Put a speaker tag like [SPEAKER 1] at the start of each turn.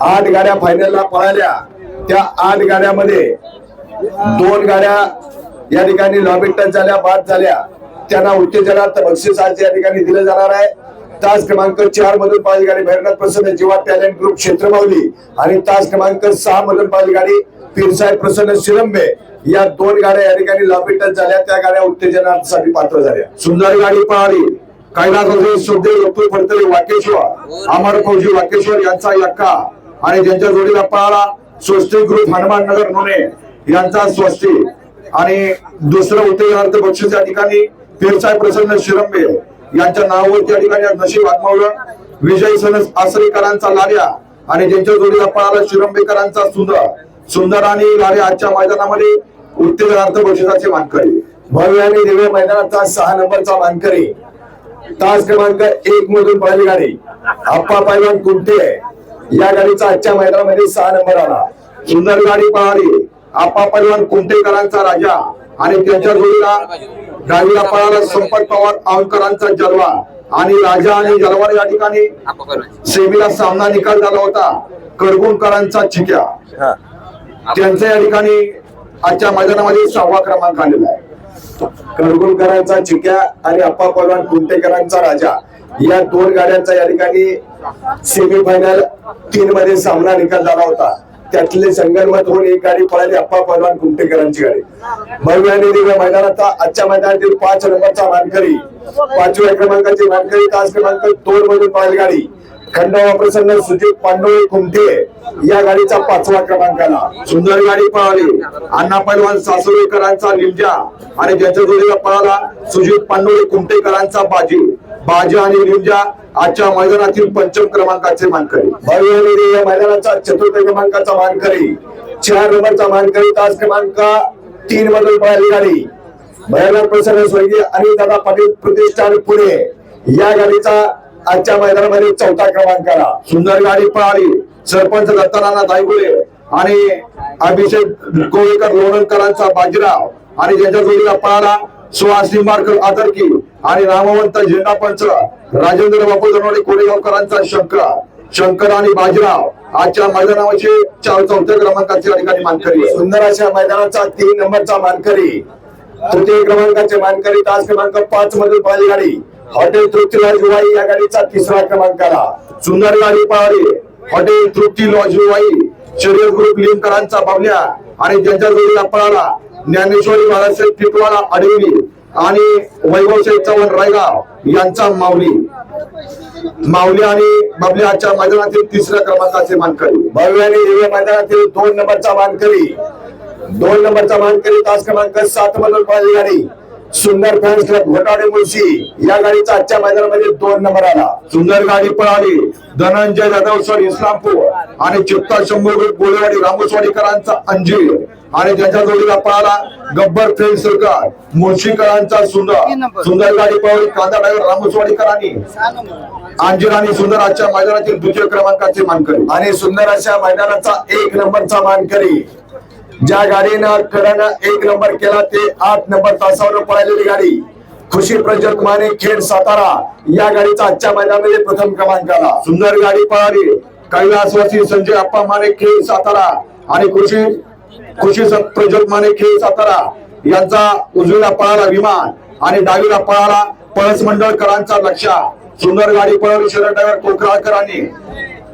[SPEAKER 1] आठ गाड्या फायनलला पळाल्या. त्या आठ गाड्यामध्ये दोन गाड्या या ठिकाणी लॉबिटन झाल्या बाद झाल्या. त्यांना उत्तेजनार्थ बक्षीस आज या ठिकाणी दिलं जाणार आहे. तास क्रमांक चार मधून पाहिली गाडी भैरनाथ प्रसन्न जीवा टॅलेंट ग्रुप क्षेत्रमावली आणि तास क्रमांक सहा मधून पाहिली गाडी पीरसाहेब प्रसन्न शिरंबे या दोन गाड्या या ठिकाणी लॉबिटन झाल्या. त्या गाड्या उत्तेजनासाठी पात्र झाल्या. सुंदर गाडी पळाली. कैलास सुखदेव यत्तू फडतरे वाकेश्वर. अमर फौजी वाकेश्वर यांचा यक्का आणि ज्यांच्या जोडीला पळाला स्वस्तिक ग्रुप हनुमान नगर नोने यांचा स्वस्तिक आणि दुसरं उत्तेजनार्थ बक्षीस या ठिकाणी पीरसाहेब प्रसन्न शिरंबे यांच्या नावावर त्या ठिकाणी आज नशीब आत्मावलं. विजय सन आसरेकरांचा लाड्या आणि ज्यांच्या जोडीला पळाला शिरंबेकरांचा सुंदर. सुंदर आणि लाड्या आजच्या मैदानामध्ये उत्तेजनार्थ बक्षिसाचे मानकरी. भव्य आणि दिव्य मैदानाचा सहा नंबरचा मानकरी. तास क्रमांक एक मधून पहिली गाडी. आप्पा पैलवान कुमटे या गाडीचा आजच्या मैदानामध्ये सहा नंबर आला. सुंदर गाडी पळाली. आप्पा पैलवान कुमटेकरांचा राजा आणि त्यांच्या जोडीला डावीला पळाला संपत पवार आवकरांचा जलवा. आणि राजा आणि जलवा या ठिकाणी सेमीला सामना निकाल झाला होता. कडगुणकरांचा चिक्या त्यांचा या ठिकाणी आजच्या मैदानामध्ये सहावा क्रमांक आलेला आहे. करगुणकरांचा चिक्या आणि अप्पा पलवान कुंटेकरांचा राजा. या दोन गाड्यांचा या ठिकाणी सेमीफायनल तीन मध्ये सामना निकाल झाला होता. त्यातले संगणमत होऊन एक गाडी पळाली अप्पा पलवान कुंटेकरांची गाडी. भव्य आणि दिव्य मैदानाचा आजच्या मैदानातील पाच नंबरचा मानकरी. पाचव्या क्रमांकाची मानकरी तास क्रमांक दोन मधून पाहिली गाडी. खंडोबा प्रसन्न सुजित पांडुळे कुमटे या गाडीचा पाचवा क्रमांक आला सुंदर गाडी पळाली. अण्णा पैलवान सासुरेकरांचा निमजा आणि ज्याच्या जोडीला पळाला सुजित पांडुळे कुमटेकरांचा बाजी. बाजी आणि निमजा आजच्या मैदानातील पंचम क्रमांकाचे मानकरी. भव्य या मैदानाचा चतुर्थ क्रमांकाचा मानकरी. चार नंबरचा मानकरी तास क्रमांक तीन मधून पळाली गाडी. भयानक प्रसन्न स्वर्गीय आणि दादा पाटील प्रतिष्ठान पुणे या गाडीचा आजच्या मैदानामध्ये चौथा क्रमांक आला. सुंदर गाडी पळाली सरपंच दत्तानाना दायगुळे आणि अभिषेक गोवेकर लोणकरांचा बाजीराव. आणि ज्यांच्या जोडीला पळाला सुहास निंबाळकर आदरकी आणि रामवंत झेंडा पंच राजेंद्र बापू दनवडे कोरेगावकरांचा शंकर शंकर आणि बाजीराव. आजच्या मैदानामध्ये चार चौथ्या क्रमांकाची अधिकारी ठिकाणी मानकरी सुंदर अशा मैदानाचा तीन नंबरचा मानकरी. तृतीय क्रमांकाचे मानकरी तास क्रमांक पाच मधील पहिली गाडी. हॉटेल तृप्ती लॉजवाई या गाडीचा तिसरा क्रमांक आला सुंदर गाडी हॉटेल तृप्ती लॉजवाई शरीर ग्रुप लिंकरांचा बाबल्या आणि ज्यांच्या जोडीला पळाला. ज्ञानेश्वरी बाळासाहेब टिटवाला अडविली आणि वैभव चव्हाण रायगाव यांचा माऊली माऊली आणि बबल्याच्या मैदानातील तिसऱ्या क्रमांकाचे मानकरी. भव्य आणि दिव्य मैदानातील दोन नंबरचा मानकरी. दोन नंबरचा मानकरी तास क्रमांक सात मधून पहिली गाडी. सुंदर फॅन्स क्लब घोटाळे मुळशी. या गाडीचा आजच्या मैदानामध्ये दोन नंबर आला. सुंदर गाडी पळाली. धनंजय जाधव सर इस्लामपूर आणि चित्ता शंभर गोळेवाडी रामोसवाडीकरांचा अंजीर. आणि ज्यांच्या जोडीला पळाला गब्बर फेल सरकार मुळशीकरांचा सुंदर. सुंदर गाडी पळाली. कांदा ड्रायव्हर रामोसवाडीकरांनी. अंजीर आणि सुंदर आजच्या मैदानातील द्वितीय क्रमांकाचे मानकरी. आणि सुंदर अशा मैदानाचा एक नंबरचा मानकरी. ज्या गाडीनं कडनं एक नंबर केला ते आठ नंबर तासावर पळालेली गाडी. खुशी प्रज्वल माने खेड सातारा या गाडीचा आजच्या मैदानामध्ये प्रथम क्रमांक आला सुंदर गाडी पळाली. कैलासवासी संजय अप्पा माने खेळ सातारा. आणि खुशी खुशी प्रज्वल माने खेळ सातारा यांचा उजवीला पळाला विमान आणि डावीला पळाला पळस मंडळकरांचा लक्षा सुंदर गाडी पळवली शरद ड्रायव्हर कोकराळकरांनी.